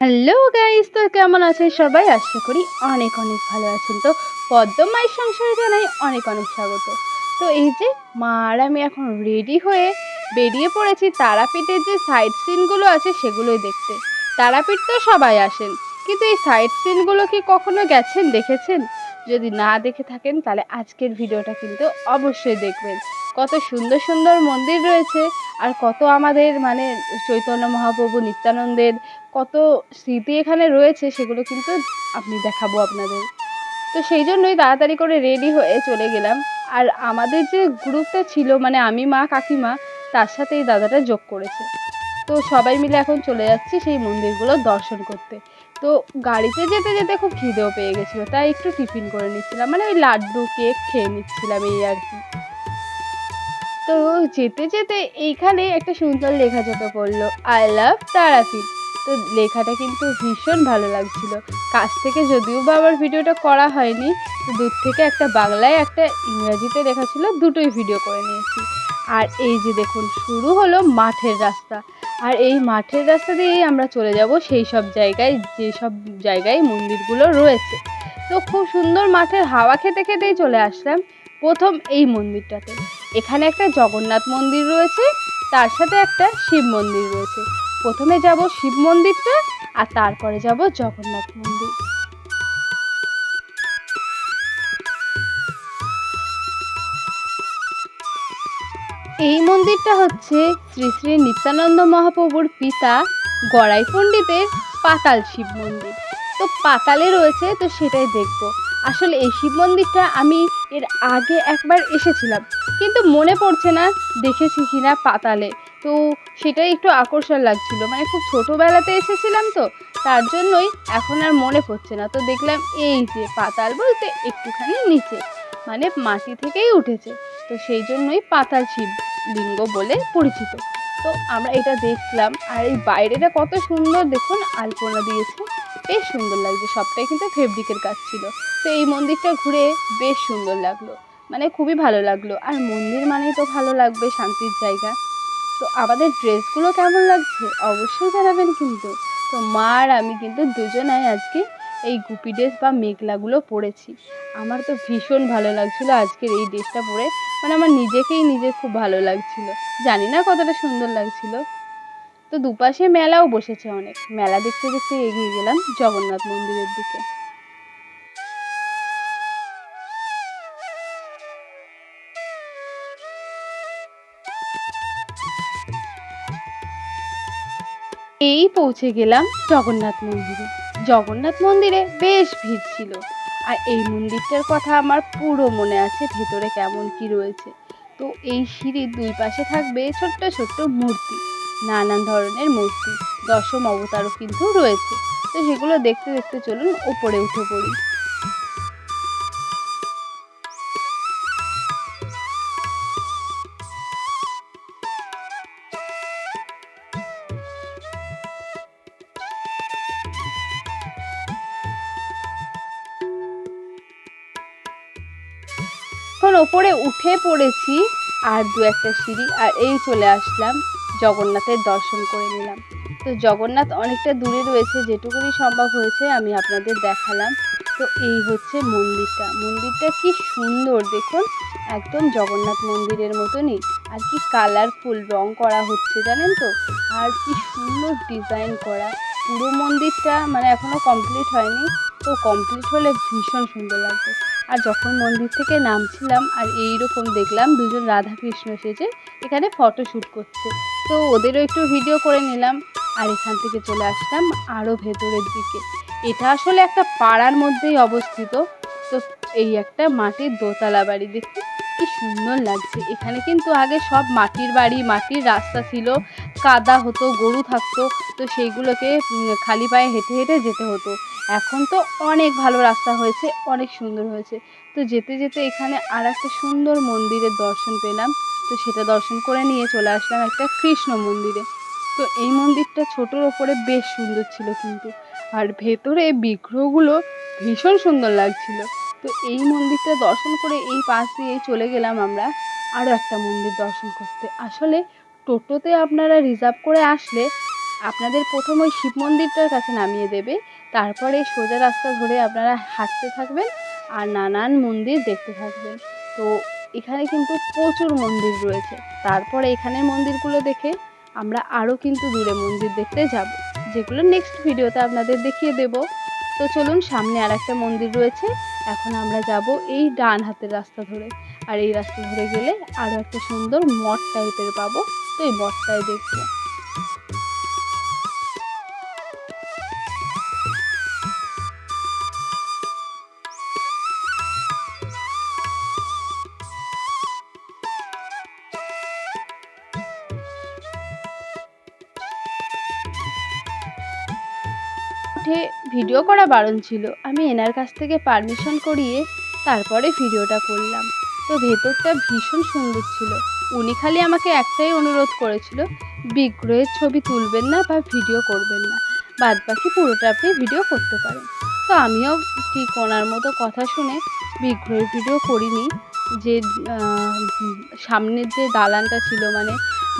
Hello guys তো কেমন আছেন সবাই? আশা করি অনেক অনেক ভালো আছেন। তো পদ্মমায়ের সংসারে জানাই অনেক অনেক স্বাগত। তো এই যে মা আর আমি এখন রেডি হয়ে বেরিয়ে পড়েছি তারাপীঠের যে সাইড সিনগুলো আছে সেগুলোই দেখতে। তারাপীঠ তো সবাই আসেন। কিন্তু এই সাইড সিনগুলো কি কখনো গেছেন, দেখেছেন? যদি না দেখে থাকেন, তাহলে আজকের ভিডিওটা কিন্তু অবশ্যই দেখবেন। কত সুন্দর সুন্দর মন্দির রয়েছে আর কত আমাদের মানে চৈতন্য মহাপ্রভু নিত্যানন্দের কত স্মৃতি এখানে রয়েছে সেগুলো কিন্তু আপনি দেখাবো আপনাদের। তো সেই জন্যই তাড়াতাড়ি করে রেডি হয়ে চলে গেলাম। আর আমাদের যে গ্রুপটা ছিল মানে আমি মা, কাকিমা, তার সাথে এই দাদাটা যোগ করেছে। তো সবাই মিলে এখন চলে যাচ্ছি সেই মন্দিরগুলো দর্শন করতে। তো গাড়িতে যেতে যেতে খুব খিদেও পেয়ে গেছিল, তাই একটু টিফিন করে নিচ্ছিলাম। মানে ওই লাড্ডু, কেক খেয়ে নিচ্ছিলাম এই আর কি। তো যেতে যেতে এইখানে একটা সুন্দর লেখা চোখে পড়ল আই লাভ তারাপীঠ তো লেখাটা কিন্তু ভীষণ ভালো লাগছিল। কাছ থেকে যদিও বা আমার ভিডিওটা করা হয়নি দূর থেকে একটা বাংলায় একটা ইংরাজিতে লেখা ছিল, দুটোই ভিডিও করে নিয়েছি। আর এই যে দেখুন, শুরু হলো মাঠের রাস্তা। আর এই মাঠের রাস্তা দিয়েই আমরা চলে যাব সেই সব জায়গায় যেসব জায়গায় মন্দিরগুলো রয়েছে। তো খুব সুন্দর মাঠের হাওয়া খেতে খেতেই চলে আসলাম প্রথম এই মন্দিরটাতে। এখানে একটা জগন্নাথ মন্দির রয়েছে, তার সাথে একটা শিব মন্দির রয়েছে। প্রথমে যাব শিব মন্দিরটা, আর তারপরে যাব জগন্নাথ মন্দির। এই মন্দিরটা হচ্ছে শ্রী শ্রী নিত্যানন্দ মহাপ্রভুর পিতা গড়াই পণ্ডিতের পাতাল শিব মন্দির। তো পাতালে রয়েছে, তো সেটাই দেখব। আসলে এই শিব মন্দিরটা আমি এর আগে একবার এসেছিলাম। কিন্তু মনে পড়ছে না দেখেছি কিনা পাতালে। তো সেটাই একটু আকর্ষণ লাগছিল। মানে খুব ছোটোবেলাতে এসেছিলাম তো, তার জন্যই এখন আর মনে পড়ছে না। তো দেখলাম এই যে পাতাল বলতে একটুখানি নিচে মানে মাটি থেকেই উঠেছে। তো সেই জন্যই পাতাল শিবলিঙ্গ বলে পরিচিত। তো আমরা এটা দেখলাম, আর এই বাইরেটা কত সুন্দর দেখুন, আলপনা দিয়েছে। বেশ সুন্দর লাগছে, সবটাই কিন্তু ফেব্রিকের কাজ ছিল। তো এই মন্দিরটা ঘুরে বেশ সুন্দর লাগল মানে খুবই ভালো লাগল। আর মন্দির মানেই তো ভালো লাগবে, শান্তির জায়গা। তো আমাদের ড্রেসগুলো কেমন লাগছে অবশ্যই জানাবেন কিন্তু। তো মা আর আমি কিন্তু দুজনাই আজকে এই গুপি ড্রেস বা মেঘলাগুলো পরেছি। আমার তো ভীষণ ভালো লাগছিল আজকের এই ড্রেসটা পরে। মানে আমার নিজেকেই নিজে খুব ভালো লাগছিল। জানি না কতটা সুন্দর লাগছিল। তো দুপাশে মেলাও বসেছে অনেক। মেলা দেখতে দেখতে এগিয়ে গেলাম জগন্নাথ মন্দিরের দিকে। এই পৌঁছে গেলাম জগন্নাথ মন্দিরে। জগন্নাথ মন্দিরে বেশ ভিড় ছিল। আর এই মন্দিরটার কথা আমার পুরো মনে আছে, ভেতরে কেমন কি রয়েছে। তো এই সিঁড়ির দুই পাশে থাকবে ছোট্ট ছোট্ট মূর্তি। নানান ধরনের মূর্তি, দশম অবতারও কিন্তু রয়েছে। তো সেগুলো দেখতে দেখতে চলুন ওপরে উঠে পড়ি। এখন ওপরে উঠে পড়েছি আর দু একটা সিঁড়ি, আর এই চলে আসলাম জগন্নাথের দর্শন করে নিলাম। তো জগন্নাথ অনেকটা দূরে রয়েছে, যেটুকুনি সম্ভব হয়েছে আমি আপনাদের দেখালাম। তো এই হচ্ছে মন্দিরটা। মন্দিরটা কি সুন্দর, দেখুন, একদম জগন্নাথ মন্দিরের মতনই। আর কি কালারফুল রং করা হচ্ছে, জানেন তো? আর কি সুন্দর ডিজাইন করা। পুরো মন্দিরটা মানে এখনও কমপ্লিট হয়নি। তো কমপ্লিট হলে ভীষণ সুন্দর লাগবে আর যখন মন্দির থেকে নামছিলাম আর এইরকম দেখলাম দুজন রাধা কৃষ্ণ সেজে এখানে ফটো শ্যুট করছে। তো ওদেরও একটু ভিডিও করে নিলাম আর এখান থেকে চলে আসলাম আরও ভেতরের দিকে। এটা আসলে একটা পাড়ার মধ্যেই অবস্থিত। তো এই একটা মাটির দোতলা বাড়ি দেখতে কি সুন্দর লাগছে। এখানে কিন্তু আগে সব মাটির বাড়ি, মাটির রাস্তা ছিল, কাদা হতো, গরু থাকতো, তো সেইগুলোকে খালি পায়ে হেঁটে হেঁটে যেতে হতো। এখন তো অনেক ভালো রাস্তা হয়েছে, অনেক সুন্দর হয়েছে। তো যেতে যেতে এখানে আর একটা সুন্দর মন্দিরের দর্শন পেলাম। তো সেটা দর্শন করে নিয়ে চলে আসলাম একটা কৃষ্ণ মন্দিরে। তো এই মন্দিরটা ছোটোর ওপরে বেশ সুন্দর ছিল কিন্তু। আর ভেতরে বিগ্রহগুলো ভীষণ সুন্দর লাগছিল। তো এই মন্দিরটা দর্শন করে এই পাশ দিয়ে চলে গেলাম আমরা আরও একটা মন্দির দর্শন করতে। আসলে টোটোতে আপনারা রিজার্ভ করে আসলে আপনাদের প্রথম ওই শিব মন্দিরটার কাছে নামিয়ে দেবে, তারপরে সোজা রাস্তা ধরে আপনারা হাঁটতে থাকবেন আর নানান মন্দির দেখতে থাকবেন। তো এখানে কিন্তু প্রচুর মন্দির রয়েছে, তারপরে এখানের মন্দিরগুলো দেখে আমরা আরও কিন্তু দূরে মন্দির দেখতে যাব, যেগুলো নেক্সট ভিডিওতে আপনাদের দেখিয়ে দেব। তো চলুন সামনে আর একটা মন্দির রয়েছে। এখন আমরা যাব এই ডান হাতের রাস্তা ধরে। আর এই রাস্তা ধরে গেলে আরও একটা সুন্দর মঠ টাইপের পাবো। তো এই মঠটাই দেখব। উঠে ভিডিও করা বারণ ছিল। আমি এনার কাছ থেকে পারমিশন করিয়ে তারপরে ভিডিওটা করলাম। তো ভেতরটা ভীষণ সুন্দর ছিল। উনি খালি আমাকে একটাই অনুরোধ করেছিল, বিগ্রহের ছবি তুলবেন না বা ভিডিও করবেন না। বাদ বাকি পুরোটা আপনি ভিডিও করতে পারেন। তো আমিও ঠিক ওনার মতো কথা শুনে বিগ্রহের ভিডিও করিনি। যে সামনের যে দালানটা ছিল মানে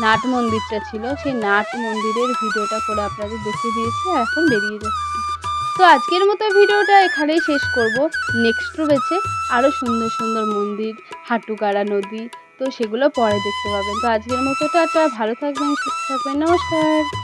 নাট মন্দিরটা ছিল, সেই নাট মন্দিরের ভিডিওটা করে আপনাদের দেখিয়ে দিয়েছি, আর এখন বেরিয়ে যাচ্ছি। তো আজকের মতো ভিডিওটা এখানেই শেষ করব। নেক্সট রয়েছে আরও সুন্দর সুন্দর মন্দির হাটুকারা নদী, তো সেগুলো পরে দেখতে পাবেন। তো আজকের মতো টাটা, ভালো থাকবেন, সুস্থ থাকবেন, নমস্কার।